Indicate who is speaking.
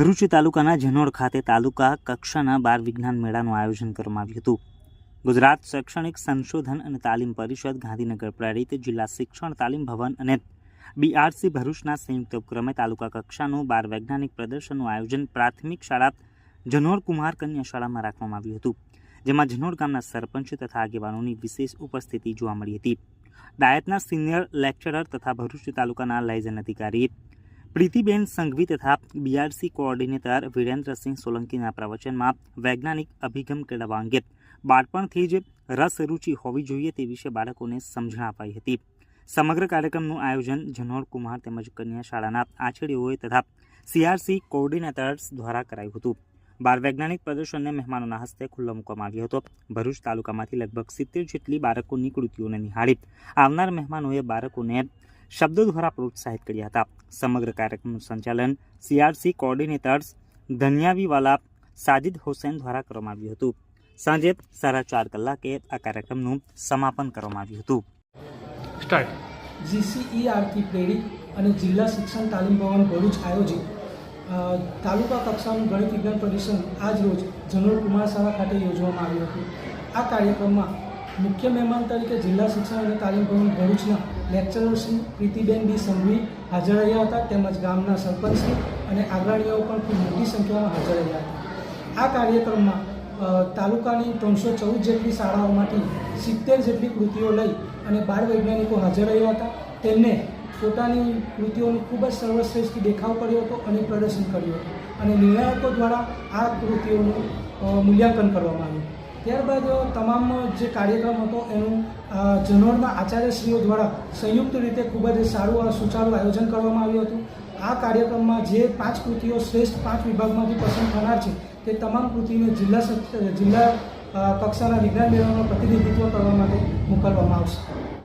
Speaker 1: ભરૂચ તાલુકાના જનોડ ખાતે તાલુકા કક્ષાના બાર વિજ્ઞાન મેળાનું આયોજન કરવામાં આવ્યું હતું. ગુજરાત શૈક્ષણિક સંશોધન અને તાલીમ પરિષદ, ગાંધીનગર પ્રેરિત જિલ્લા શિક્ષણ તાલીમ ભવન અને બીઆરસી ભરૂચના સંયુક્ત ઉપક્રમે તાલુકા કક્ષાનું બાર વૈજ્ઞાનિક પ્રદર્શનનું આયોજન પ્રાથમિક શાળા જનોડ કુમાર કન્યા શાળામાં રાખવામાં આવ્યું હતું, જેમાં જનોડ ગામના સરપંચ તથા આગેવાનોની વિશેષ ઉપસ્થિતિ જોવા મળી હતી. ડાયટના સિનિયર લેક્ચરર તથા ભરૂચ તાલુકાના લાયઝન અધિકારી પ્રીતિબેન સંઘવી તથા બીઆરસી કોઓર્ડિનેટર વિરેન્દ્રસિંહ સોલંકીના પ્રવચનમાં વૈજ્ઞાનિક અભિગમ કેળવવા અંગે બાળપણથી જ રસ રૂચિ હોવી જોઈએ તે વિશે બાળકોને સમજણ અપાઈ હતી. સમગ્ર કાર્યક્રમનું આયોજન જનોર કુમાર તેમજ કન્યા શાળાના આચાર્યોએ તથા સીઆરસી કોઓર્ડિનેટર્સ દ્વારા કરાયું હતું. બાળ વૈજ્ઞાનિક પ્રદર્શનને મહેમાનોના હસ્તે ખુલ્લો મૂકવામાં આવ્યો હતો. ભરૂચ તાલુકામાંથી લગભગ સિત્તેર જેટલી બાળકોની કૃતિઓને નિહાળી આવનાર મહેમાનોએ બાળકોને શબ્દો દ્વારા પ્રોત્સાહિત કર્યા હતા. સમગ્ર કાર્યક્રમનું સંચાલન સીઆરસી કોઓર્ડિનેટર્સ ધન્યાવીવાલા સાજિદ હુસૈન દ્વારા કરવામાં આવ્યું હતું. સાંજે સાડા ચાર કલાકે આ કાર્યક્રમનું સમાપન કરવામાં આવ્યું હતું.
Speaker 2: સ્ટાર્ટ
Speaker 3: જીસીઈઆરથી પ્રેરિત અને જિલ્લા શિક્ષણ તાલીમ ભવન ભરૂચ આયોજિત તાલુકા કક્ષાનું ગણિત વિજ્ઞાન પ્રદર્શન આજ રોજ જનરલ કુમાર શાળા ખાતે યોજવામાં આવ્યું હતું. આ કાર્યક્રમમાં મુખ્ય મહેમાન તરીકે જિલ્લા શિક્ષણ અને તાલીમ ભવન ભરૂચના લેક્ચરર શ્રી પ્રીતિબેન બી સંઘવી હાજર રહ્યા હતા. તેમજ ગામના સરપંચશ્રી અને આગ્રણીઓ પણ ખૂબ મોટી સંખ્યામાં હાજર રહ્યા હતા. આ કાર્યક્રમમાં તાલુકાની ત્રણસો ચૌદ જેટલી શાળાઓમાંથી સિત્તેર જેટલી કૃતિઓ લઈ અને બાળ વૈજ્ઞાનિકો હાજર રહ્યા હતા. તેમને પોતાની કૃતિઓનો ખૂબ જ સર્વશ્રેષ્ઠ દેખાવ કર્યો હતો અને પ્રદર્શન કર્યું હતું. અને નિર્ણાયકો દ્વારા આ કૃતિઓનું મૂલ્યાંકન કરવામાં આવ્યું ત્યારબાદ તમામ જે કાર્યક્રમ હતો એનું અ, જનોરના આચાર્યશ્રીઓ દ્વારા સંયુક્ત રીતે ખૂબ જ સારું અને સુચારું આયોજન કરવામાં આવ્યું હતું. આ કાર્યક્રમમાં જે પાંચ કૃતિઓ શ્રેષ્ઠ પાંચ વિભાગમાંથી પસંદ થનાર છે તે તમામ કૃતિને જિલ્લા જિલ્લા કક્ષાના વિજ્ઞાન મેળામાં પ્રતિનિધિત્વ કરવા માટે મોકલવામાં આવશે.